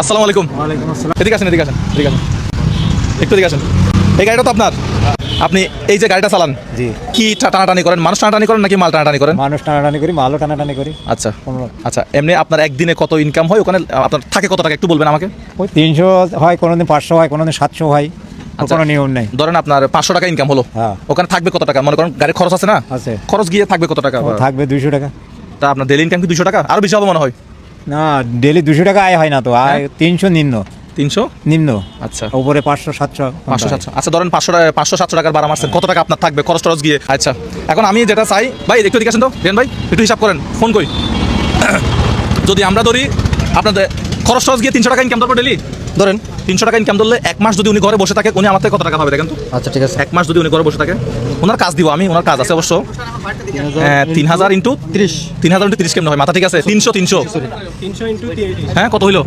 আসসালামু আলাইকুম। এদিকে আসেন এদিকে আসেন এদিকে আসেন। একটু এদিকে আসেন। এই গাড়িটা তো আপনার। আপনি এই যে গাড়িটা চালান জি। কি টানাটানি করেন? মানুষ টানাটানি করেন নাকি মাল টানাটানি করেন? মানুষ টানাটানি করি মালও টানাটানি করি। আচ্ছা। আচ্ছা এমনি আপনার একদিনে কত ইনকাম হয়? ওখানে আপনার থাকে কত টাকা? একটু বলবেন আমাকে। ওই তিনশো হয় কোনোদিন পাঁচশো হয় কোনোদিন সাতশো হয়। ওর আচ্ছা। কোনো নিয়ম নেই। ধরেন আপনার পাঁচশো টাকা ইনকাম হলো। হ্যাঁ। ওখানে থাকবে কত টাকা? মনে করেন গাড়ির খরচ আছে না? আছে। খরচ গিয়ে থাকবে কত টাকা থাকবে দুইশো টাকা। তা আপনার ডেলি ইনকাম কি দুশো টাকা? আরও বেশি হবে মনে হয়। না ডেলি দুশো টাকা আয় হয় না তো আয় তিনশো নিম্ন। তিনশো? নিম্ন। আচ্ছা। উপরে পাঁচশো সাতশো। পাঁচশো সাতশো। আচ্ছা ধরেন পাঁচশো টাকা পাঁচশো সাতশো টাকার বারা মারছেন কত টাকা আপনার থাকবে? খরচ টরচ গিয়ে। আচ্ছা এখন আমি যেটা চাই ভাই একটু দিকে আসেন তো। রেন ভাই একটু হিসাব করেন। ফোন করি। যদি আমরা ধরি আপনাদের খরচ টরচ গিয়ে তিনশো টাকা ইনকাম করব ডেলি ধরেন তিনশো টাকা ইনকাম ধরলে এক মাস যদি উনি ঘরে বসে থাকে উনি আমার থেকে কত টাকা পাবে দেখেন তো আচ্ছা ঠিক আছে। এক মাস যদি উনি ঘরে বসে থাকে ওনার কাজ দিব আমি ওনার কাজ আছে অবশ্য। হ্যাঁ, তিন হাজার ইন্টু তিরিশ। তিন হাজার ইন্টু তিরিশ কেমন হয়? মাথা ঠিক আছে? তিনশো তিনশো। হ্যাঁ কত হইল?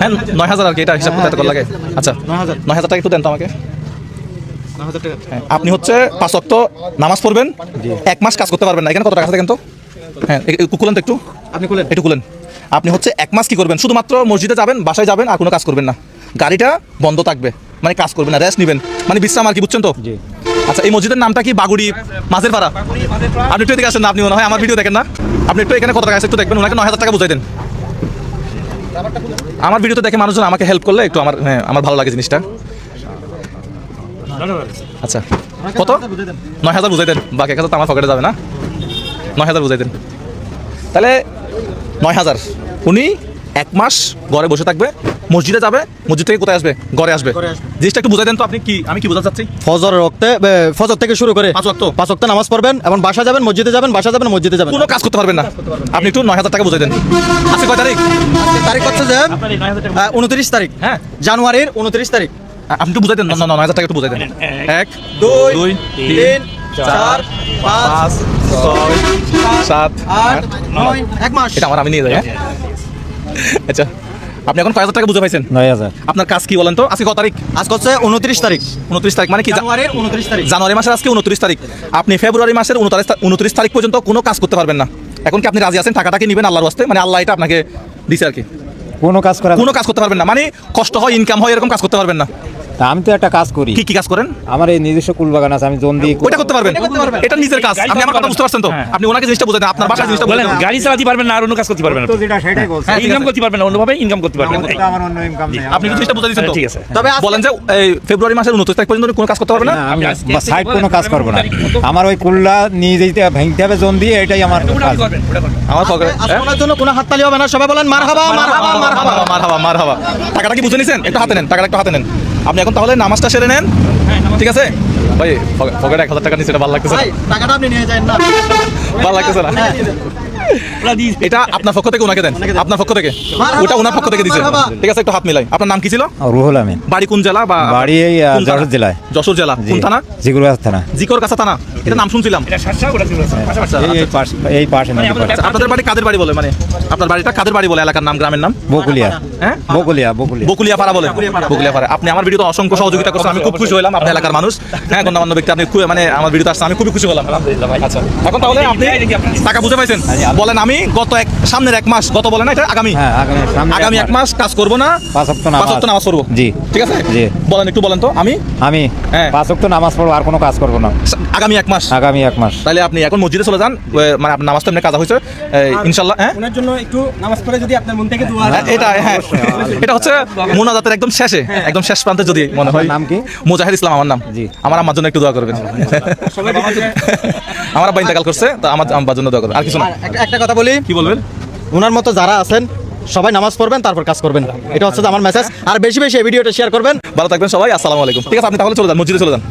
হ্যাঁ নয় হাজার আর কি এটা হিসাব করতে লাগে। আচ্ছা নয় হাজার টাকা একটু দেন তো আমাকে। হ্যাঁ, আপনি হচ্ছে পাঁচ অক্ট নামাজ পড়বেন এক মাস কাজ করতে পারবেন না। এখানে কত টাকা আছে দেখেন তো? হ্যাঁ এ- তো একটু। আপনি খুলেন। একটু কুলেন আপনি হচ্ছে এক মাস কি করবেন? শুধুমাত্র মসজিদে যাবেন বাসায় যাবেন আর কোনো কাজ করবেন না। গাড়িটা বন্ধ থাকবে। মানে কাজ করবেন না রেস্ট নেবেন। মানে বিশ্রাম আর কি বুঝছেন তো? জি। আচ্ছা এই মসজিদের নামটা কি? বাগুড়ি মাঝের পাড়া? আপনি একটু এদিকে আসেন না আপনি মনে হয় আমার ভিডিও দেখেন না। আপনি একটু এখানে কত টাকা আছে একটু দেখবেন ওনাকে নয় হাজার টাকা বুঝাই দেন। আমার ভিডিওতে দেখে মানুষজন আমাকে হেল্প করলে একটু আমার হ্যাঁ আমার ভালো লাগে জিনিসটা। আচ্ছা কত? নয় হাজার বুঝাই দেন। বাকি এক হাজার তো আমার পকেটে যাবে না। নয় হাজার বুঝাই দেন। তাহলে নয় হাজার উনি এক মাস ঘরে বসে থাকবে মসজিদে যাবে মসজিদ থেকে কোথায় আসবে? ঘরে আসবে। জিনিসটা একটু বুঝাই দেন তো আপনি কি আমি কি বোঝাতে চাচ্ছি? ফজর রক্তে ফজর থেকে শুরু করে পাঁচ ওয়াক্ত। পাঁচ ওয়াক্ত নামাজ পড়বেন এবং বাসা যাবেন মসজিদে যাবেন বাসা যাবেন মসজিদে যাবেন। কোনো কাজ করতে পারবেন না। আপনি একটু নয় হাজার টাকা বুঝাই দেন। আজকে কয় তারিখ? তারিখ হচ্ছে যে উনত্রিশ তারিখ। হ্যাঁ। জানুয়ারির উনত্রিশ তারিখ। আপনি একটু বুঝাই দেন। ন- ন- নয় হাজার টাকা একটু বুঝাই দেন। এক দুই দুই তিন চার পাঁচ ছয় সাত আট নয়। এক মাস। এটা আমার আমি নিয়ে যাই হ্যাঁ? আচ্ছা আপনি এখন কয় হাজার টাকা বুঝে পাইছেন? নয় হাজার। আপনার কাজ কি বলেন তো? আজকে কত তারিখ? আজকে হচ্ছে উনত্রিশ তারিখ। উনত্রিশ তারিখ মানে কি? জা- জানুয়ারির উনত্রিশ তারিখ। জানুয়ারি মাসের আজকে উনত্রিশ তারিখ। আপনি ফেব্রুয়ারি মাসের উনত্রিশ উনত্রিশ তারিখ পর্যন্ত কোনো কাজ করতে পারবেন না। এখন কি আপনি রাজি আছেন? টাকাটা কি নেবেন আল্লাহর ওয়াস্তে? মানে আল্লাহ এটা আপনাকে দিছে আর কি। কোনো কাজ করা কোনো কাজ করতে পারবেন না। মানে কষ্ট হয় ইনকাম হয় এরকম কাজ করতে পারবেন না। তা আমি তো একটা কাজ করি। কি কি কাজ করেন? আমার এই নিজস্ব কুল বাগান আছে আমি জোন দিয়ে ওইটা করতে পারবেন। এটা নিজের কাজ। আপনি আমার কথা বুঝতে পারছেন তো? আপনি ওনাকে জিনিসটা বুঝাতেন আপনার বাসায় জিনিসটা বলেন গাড়ি চালাতে পারবেন না আর অন্য কাজ করতে পারবেন? তো যেটা সেটাই বলছি। হ্যাঁ, ইনকাম করতে পারবেন না অন্যভাবে ইনকাম করতে পারবেন। আমার আমার অন্য ইনকাম নেই। আপনি জিনিসটা বুঝা দিচ্ছেন তো ঠিক আছে। তবে বলেন যে এই ফেব্রুয়ারি মাসের উনত্রিশ তারিখ পর্যন্ত কোনো কাজ করতে পারবে না? আমি সাইড কোনো কাজ করব না। আমার ওই কুল্লা নিয়ে যেতে ভাঙতে হবে জোন দিয়ে এটাই আমার কাজ। আমার পকেটে আজকে ওনার জন্য কোনো হাততালি হবে না সবাই বলেন মার হাবা মার হাবা মার হাবা মার হাবা টাকাটা কি বুঝে নিছেন? একটু হাতে নেন টাকাটা একটু হাতে নেন। আপনি এখন তাহলে নামাজটা সেরে নেন। ঠিক আছে? ভাই পকেটে এক হাজার টাকা এটা ভালো লাগতেছে টাকাটা আপনি নিয়ে যান না। ভালো লাগতেছে না? এটা আপনার পক্ষ থেকে ওনাকে দেন। আপনার পক্ষ থেকে? ওটা ওনার পক্ষ থেকে দিছে। ঠিক আছে একটু হাত মিলাই। আপনার নাম কি ছিল? রুহুল আমিন। বাড়ি কোন জেলা বা বাড়ি এই, থানা? যশোর জেলায়। যশোর জেলা। কোন থানা? যেগুলো আছে থানা। জিকর কাছা থানা। এটা নাম শুনছিলাম। আচ্ছা, এই- এই পাশে এই পাশে পাড়ে। আচ্ছা, আপনাদের বাড়ি কাদের বাড়ি বলে? মানে আপনার বাড়িটা কাদের বাড়ি বলে? এলাকার নাম গ্রামের নাম? বকুলিয়া। হ্যাঁ বকুলিয়া বকুলিয়া। বকুলিয়া পাড়া বলে? বকুলিয়া পাড়া আপনি আমার ভিডিওতে অসংখ্য সহযোগিতা করছেন। আমি খুব খুশি হলাম আপনার এলাকার মানুষ। হ্যাঁ গণ্যমান্য ব্যক্তি আপনি খুব- মানে আমার ভিডিওতে আসছে আমি খুবই খুশি হলাম আচ্ছা এখন তাহলে আপনি টাকা বুঝে পাইছেন? বলেন আমি গত এক সামনের এক মাস গত বলেন না এটা আগামী? হ্যাঁ আগামী এক মাস। কাজ করব না পাঁচ ওয়াক্ত পাঁচ নামাজ। ওয়াক্ত নামাজ পড়ব। জি। ঠিক আছে? জি। বলেন একটু বলেন তো আমি? আমি? হ্যাঁ। পাঁচ ওয়াক্ত নামাজ পড়ব আর কোনো কাজ করব না। আগামী এক মাস। আগামী এক মাস। তাহলে আপনি এখন মসজিদে চলে যান মানে আপনার নামাজটা এমনি কাজা হয়েছে। ইনশাল্লাহ হ্যাঁ? ওনার জন্য একটু নামাজ পড়ে যদি আপনার মন থেকে দোয়া হ্যাঁ, এটা হ্যাঁ। এটা হচ্ছে মোনাজাতের একদম শেষে একদম শেষ প্রান্তে যদি মনে হয়। নাম কি? মুজাহিদ ইসলাম আমার নাম। জি। আমার আমার জন্য একটু দোয়া করবেন। আমার আব্বা ইন্তেকাল করছে তো আমার আব্বার জন্য দোয়া করবেন। আর কিছু না। একটা- কথা বলি। কি বলবেন? ওনার মতো যারা আছেন সবাই নামাজ পড়বেন তারপর কাজ করবেন। এটা হচ্ছে যে আমার মেসেজ আর বেশি বেশি এই ভিডিওটা শেয়ার করবেন। ভালো থাকবেন সবাই আসসালামু আলাইকুম। ঠিক আছে আপনি তাহলে চলে যান মসজিদে চলে যান।